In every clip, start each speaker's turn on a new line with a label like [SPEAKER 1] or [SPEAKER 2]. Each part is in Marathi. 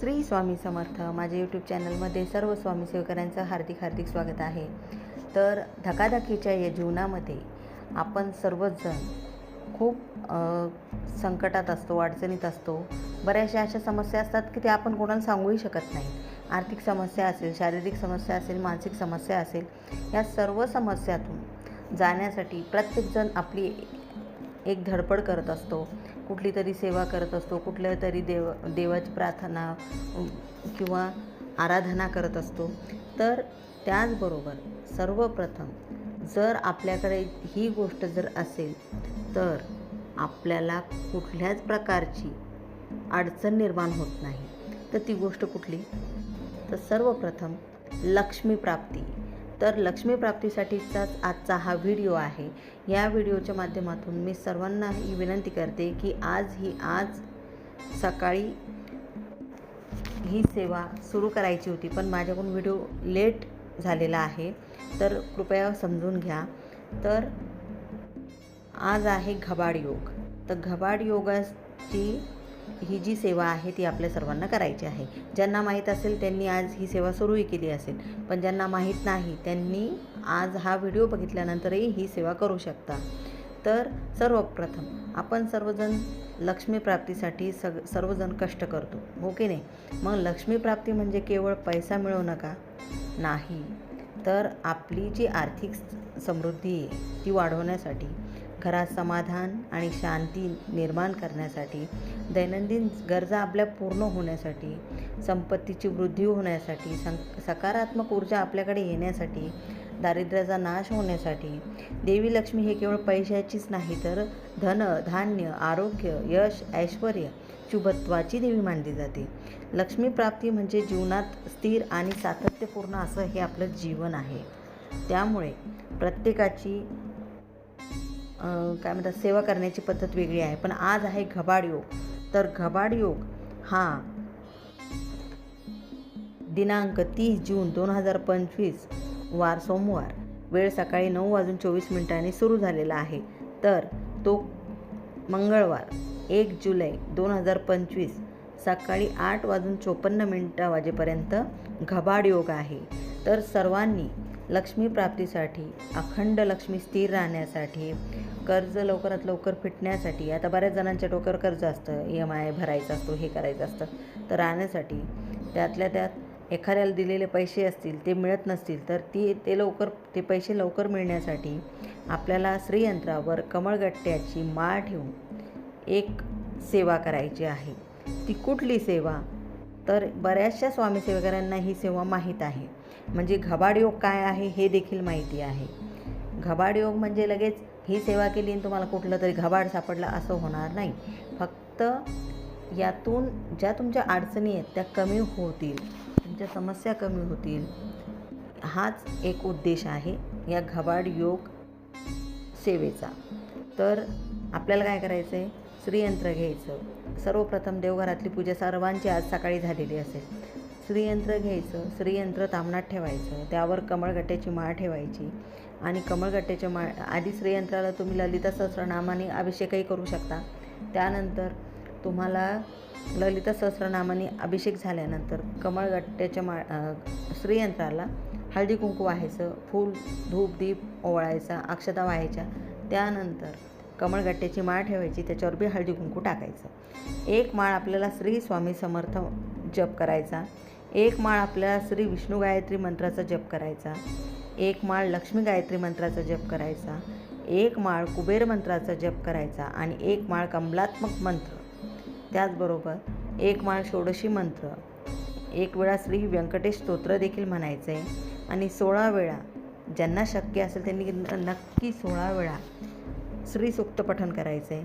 [SPEAKER 1] श्री स्वामी समर्थ माझ्या यूट्यूब चॅनलमध्ये सर्व स्वामी सेवकऱ्यांचं हार्दिक हार्दिक स्वागत आहे. तर धकाधकीच्या या जीवनामध्ये आपण सर्वजण खूप संकटात असतो अडचणीत असतो. बऱ्याचशा अशा समस्या असतात की त्या आपण कोणाला सांगूही शकत नाही. आर्थिक समस्या असेल शारीरिक समस्या असेल मानसिक समस्या असेल या सर्व समस्यातून जाण्यासाठी प्रत्येकजण आपली एक धडपड करत असतो. कुठली तरी सेवा करत असतो कुठल्या तरी देव देवाची प्रार्थना किंवा आराधना करत असतो. तर त्याचबरोबर सर्वप्रथम जर आपल्याकडे ही गोष्ट जर असेल तर आपल्याला कुठल्याच प्रकारची अडचण निर्माण होत नाही. तर ती गोष्ट कुठली? तर सर्वप्रथम लक्ष्मी प्राप्ती. तर लक्ष्मी प्राप्तीसाठीचाच आजचा हा व्हिडिओ आहे. या व्हिडिओच्या माध्यमातून मी सर्वांना ही विनंती करते की आज ही आज सकाळी ही सेवा सुरू करायची होती पण माझ्याकडून व्हिडिओ लेट झालेला आहे. तर कृपया समजून घ्या. तर आज आहे घबाड योग. तर घबाड योगाची ही जी सेवा आहे ती आपल्या सर्वांना करायची आहे. ज्यांना माहीत असेल त्यांनी आज ही सेवा सुरूही केली असेल. पण ज्यांना माहीत नाही त्यांनी आज हा व्हिडिओ बघितल्यानंतरही ही सेवा करू शकता. तर सर्वप्रथम आपण सर्वजण लक्ष्मीप्राप्तीसाठी सग सर्वजण कष्ट करतो हो की नाही? मग लक्ष्मीप्राप्ती म्हणजे केवळ पैसा मिळवू नका नाही. तर आपली जी आर्थिक समृद्धी आहे ती वाढवण्यासाठी घरात समाधान आणि शांती निर्माण करण्यासाठी दैनंदिन गरजा आपल्या पूर्ण होण्यासाठी संपत्तीची वृद्धी होण्यासाठी सं सकारात्मक ऊर्जा आपल्याकडे येण्यासाठी दारिद्र्याचा नाश होण्यासाठी देवी लक्ष्मी हे केवळ पैशाचीच नाही तर धन धान्य आरोग्य यश ऐश्वर शुभत्वाची देवी मानली जाते. लक्ष्मी प्राप्ती म्हणजे जीवनात स्थिर आणि सातत्यपूर्ण असं हे आपलं जीवन आहे. त्यामुळे प्रत्येकाची काय म्हणतात सेवा करण्याची पद्धत वेगळी आहे. पण आज आहे घबाड योग. तर घबाड योग हा दिनांक तीस जून दोन हजार पंचवीस वार सोमवार वेळ सकाळी नऊ वाजून चोवीस मिनिटांनी सुरू झालेला आहे. तर तो मंगळवार एक जुलै दोन हजार पंचवीस सकाळी आठ वाजून चोपन्न मिनटा वाजेपर्यंत घबाड योग आहे. तर सर्वांनी लक्ष्मी प्राप्तीसाठी अखंड लक्ष्मी स्थिर राहण्यासाठी कर्ज लवकरात लवकर फिटण्यासाठी आता बऱ्याच जणांच्या डोक्यावर कर्ज असतं ई एम आय भरायचं असतो हे करायचं असतं तर राहण्यासाठी त्यातल्या त्यात एखाद्याला दिलेले पैसे असतील ते मिळत नसतील तर ती ते लवकर ते पैसे लवकर मिळण्यासाठी आपल्याला श्रीयंत्रावर कमळगट्ट्याची माळ ठेवून एक सेवा करायची आहे. ती कुठली सेवा? तर बऱ्याचशा स्वामीसेवकरांना ही सेवा माहीत आहे. म्हणजे घबाडयोग काय आहे हे देखील माहिती आहे. घबाडयोग म्हणजे लगेच ही सेवा केली आणि तुम्हाला कुठलं तरी घबाड सापडला असं होणार नाही. फक्त यातून ज्या तुमच्या अडचणी आहेत त्या कमी होतील. तुमच्या समस्या कमी होतील. हाच एक उद्देश आहे या घबाड योग सेवेचा. तर आपल्याला काय करायचं आहे श्रीयंत्र घ्यायचं. सर्वप्रथम देवघरातली पूजा सर्वांची आज सकाळी झालेली असेल. श्रीयंत्र घ्यायचं श्रीयंत्र तामणात ठेवायचं त्यावर कमळगट्ट्याची माळ ठेवायची आणि कमळगट्ट्याच्या माळ आधी श्रीयंत्राला तुम्ही ललिता सहस्रनामाने अभिषेकही करू शकता. त्यानंतर तुम्हाला ललिता सहस्रनामाने अभिषेक झाल्यानंतर कमळगट्ट्याच्या माळ श्रीयंत्राला हळदी कुंकू व्हायचं फूल धूप दीप ओवाळायचा अक्षता व्हायच्या. त्यानंतर कमळगट्ट्याची माळ ठेवायची त्याच्यावर बी हळदी कुंकू टाकायचं. एक माळ आपल्याला श्री स्वामी समर्थ जप करायचा. एक माळ आपल्याला श्री विष्णू गायत्री मंत्राचा जप करायचा. एक माळ लक्ष्मी गायत्री मंत्राचा जप करायचा. एक माळ कुबेर मंत्राचा जप करायचा आणि एक माळ कमलात्मक मंत्र. त्याचबरोबर एक माळ षोडशी मंत्र. एक वेळा श्री व्यंकटेश स्तोत्र देखील म्हणायचं आहे आणि सोळा वेळा ज्यांना शक्य असेल त्यांनी नक्की सोळा वेळा श्री सुक्त पठण करायचं आहे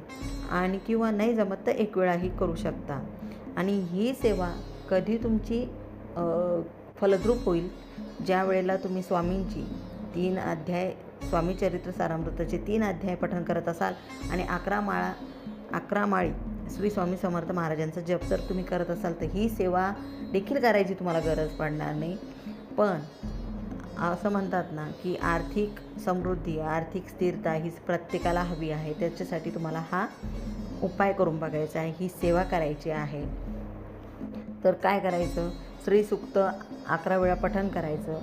[SPEAKER 1] आणि किंवा नाही जमत तर एक वेळाही करू शकता. आणि ही सेवा कधी तुमची फलद्रूप होईल. ज्या वेळेला तुम्ही स्वामींची तीन अध्याय स्वामी चरित्र सारामृताचे तीन अध्याय पठण करत असाल आणि अकरा माळा अकरा माळी श्री स्वामी समर्थ महाराजांचा जप जर तुम्ही करत असाल तर ही सेवा देखील करायची तुम्हाला गरज पडणार नाही. पण असं म्हणतात ना की आर्थिक समृद्धी आर्थिक स्थिरता ही प्रत्येकाला हवी आहे. त्याच्यासाठी तुम्हाला हा उपाय करून बघायचा आहे. ही सेवा करायची आहे. तर काय करायचं? श्रीसुक्त अकरा वेळा पठण करायचं.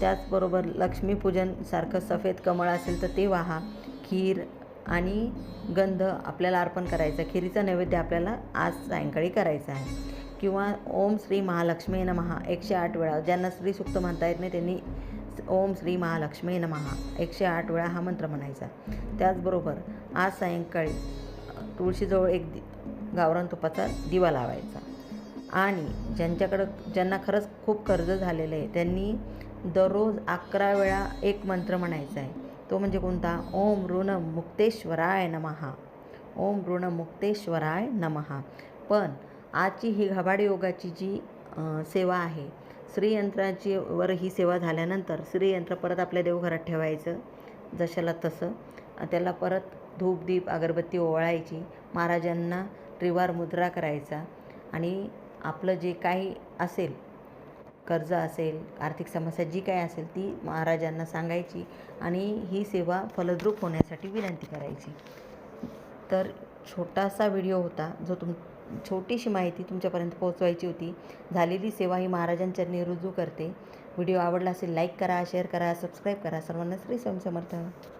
[SPEAKER 1] त्याचबरोबर लक्ष्मीपूजनसारखं सफेद कमळ असेल तर ते वाहा. खीर आणि गंध आपल्याला अर्पण करायचं. खिरीचा नैवेद्य आपल्याला आज सायंकाळी करायचा आहे. किंवा ओम श्री महालक्ष्मी नमहा एकशे आठ वेळा. ज्यांना श्रीसुक्त म्हणता येत नाही त्यांनी ओम श्री महालक्ष्मी नमहा एकशे आठ वेळा हा मंत्र म्हणायचा. त्याचबरोबर आज सायंकाळी तुळशीजवळ एक दि गावरान तुपाचा दिवा लावायचा. आणि ज्यांच्याकडं ज्यांना खरंच खूप कर्ज झालेलं आहे त्यांनी दररोज अकरा वेळा एक मंत्र म्हणायचा आहे. तो म्हणजे कोणता? ओम ऋण मुक्तेश्वराय नमहा ओम ऋण मुक्तेश्वराय नमहा पण आजची ही घबाडी योगाची जी सेवा आहे श्रीयंत्राची वर ही सेवा झाल्यानंतर श्रीयंत्र परत आपल्या देवघरात ठेवायचं जशाला तसं. त्याला परत धूप दीप अगरबत्ती ओवाळायची. महाराजांना त्रिवार मुद्रा करायचा. आणि आपलं जे काही असेल कर्ज असेल आर्थिक समस्या जी काही असेल ती महाराजांना सांगायची आणि ही सेवा फलद्रूप होण्यासाठी विनंती करायची. तर छोटासा व्हिडिओ होता जो तुम छोटीशी माहिती तुमच्यापर्यंत पोहोचवायची होती. झालेली सेवा ही महाराजांच्या रुजू करते. व्हिडिओ आवडला असेल लाईक करा शेअर करा सबस्क्राईब करा. सर्वांना श्री स्वयंसमर्थ समर्थ.